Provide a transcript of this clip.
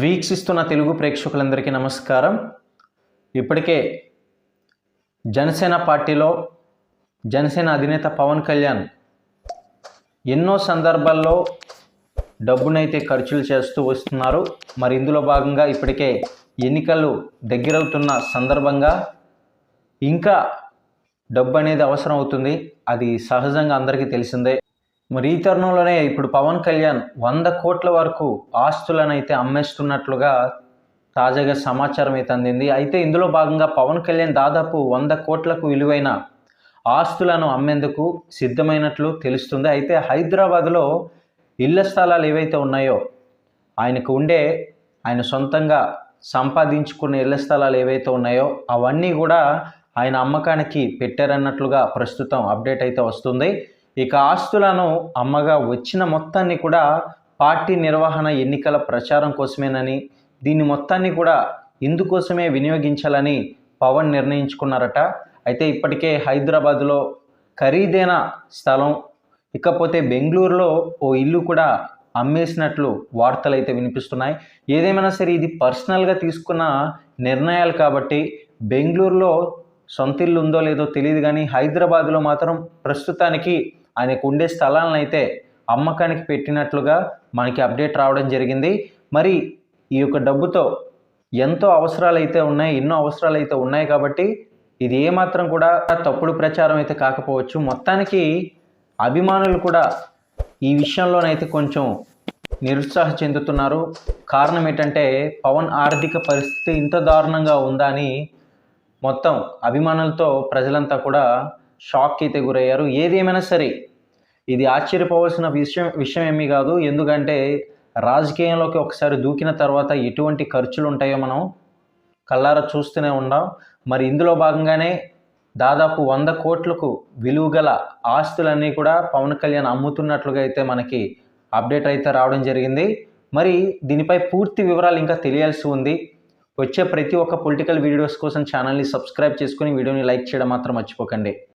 వీక్షిస్తున్న తెలుగు ప్రేక్షకులందరికీ నమస్కారం. ఇప్పటికే జనసేన పార్టీలో జనసేన అధినేత పవన్ కళ్యాణ్ ఎన్నో సందర్భాల్లో డబ్బునైతే ఖర్చులు చేస్తూ వస్తున్నారు. మరి ఇందులో భాగంగా ఇప్పటికే ఎన్నికలు దగ్గరవుతున్న సందర్భంగా ఇంకా డబ్బు అనేది అవసరం అవుతుంది. అది సహజంగా అందరికీ తెలిసిందే. మరి ఈ తరుణంలోనే ఇప్పుడు పవన్ కళ్యాణ్ వంద కోట్ల వరకు ఆస్తులను అయితే అమ్మేస్తున్నట్లుగా తాజాగా సమాచారం అయితే అందింది. అయితే ఇందులో భాగంగా పవన్ కళ్యాణ్ దాదాపు వంద కోట్లకు విలువైన ఆస్తులను అమ్మేందుకు సిద్ధమైనట్లు తెలుస్తుంది. అయితే హైదరాబాద్లో ఇళ్ళ స్థలాలు ఏవైతే ఉన్నాయో ఆయనకు ఉండే ఆయన సొంతంగా సంపాదించుకున్న ఇళ్ళ స్థలాలు ఏవైతే ఉన్నాయో అవన్నీ కూడా ఆయన అమ్మకానికి పెట్టారన్నట్లుగా ప్రస్తుతం అప్డేట్ అయితే వస్తుంది. ఇక ఆస్తులను అమ్మగా వచ్చిన మొత్తాన్ని కూడా పార్టీ నిర్వహణ ఎన్నికల ప్రచారం కోసమేనని దీన్ని మొత్తాన్ని కూడా ఇందుకోసమే వినియోగించాలని పవన్ నిర్ణయించుకున్నారట. అయితే ఇప్పటికే హైదరాబాద్లో ఖరీదైన స్థలం ఇకపోతే బెంగళూరులో ఓ ఇల్లు కూడా అమ్మేసినట్లు వార్తలు అయితే వినిపిస్తున్నాయి. ఏదేమైనా సరే ఇది పర్సనల్గా తీసుకున్న నిర్ణయాలు కాబట్టి బెంగళూరులో సొంత ఇల్లు ఉందో లేదో తెలియదు కానీ హైదరాబాద్లో మాత్రం ప్రస్తుతానికి ఆయనకు ఉండే స్థలాలను అయితే అమ్మకానికి పెట్టినట్లుగా మనకి అప్డేట్ రావడం జరిగింది. మరి ఈ యొక్క డబ్బుతో ఎంతో అవసరాలు అయితే ఉన్నాయి ఎన్నో అవసరాలు అయితే ఉన్నాయి కాబట్టి ఇది ఏమాత్రం కూడా తప్పుడు ప్రచారం అయితే కాకపోవచ్చు. మొత్తానికి అభిమానులు కూడా ఈ విషయంలోనైతే కొంచెం నిరుత్సాహ చెందుతున్నారు. కారణం ఏంటంటే పవన్ ఆర్థిక పరిస్థితి ఇంత దారుణంగా ఉందా అని మొత్తం అభిమానులతో ప్రజలంతా కూడా షాక్ అయితే గురయ్యారు. ఏదేమైనా సరే ఇది ఆశ్చర్యపోవాల్సిన విషయం విషయం ఏమీ కాదు. ఎందుకంటే రాజకీయంలోకి ఒకసారి దూకిన తర్వాత ఎటువంటి ఖర్చులు ఉంటాయో మనం కల్లారా చూస్తూనే ఉన్నాం మరి ఇందులో భాగంగానే దాదాపు వంద కోట్లకు విలువ గల ఆస్తులన్నీ కూడా పవన్ కళ్యాణ్ అమ్ముతున్నట్లుగా అయితే మనకి అప్డేట్ అయితే రావడం జరిగింది. మరి దీనిపై పూర్తి వివరాలు ఇంకా తెలియాల్సి ఉంది. వచ్చే ప్రతి ఒక్క పొలిటికల్ వీడియోస్ కోసం ఛానల్ని సబ్స్క్రైబ్ చేసుకుని వీడియోని లైక్ చేయడం మాత్రం మర్చిపోకండి.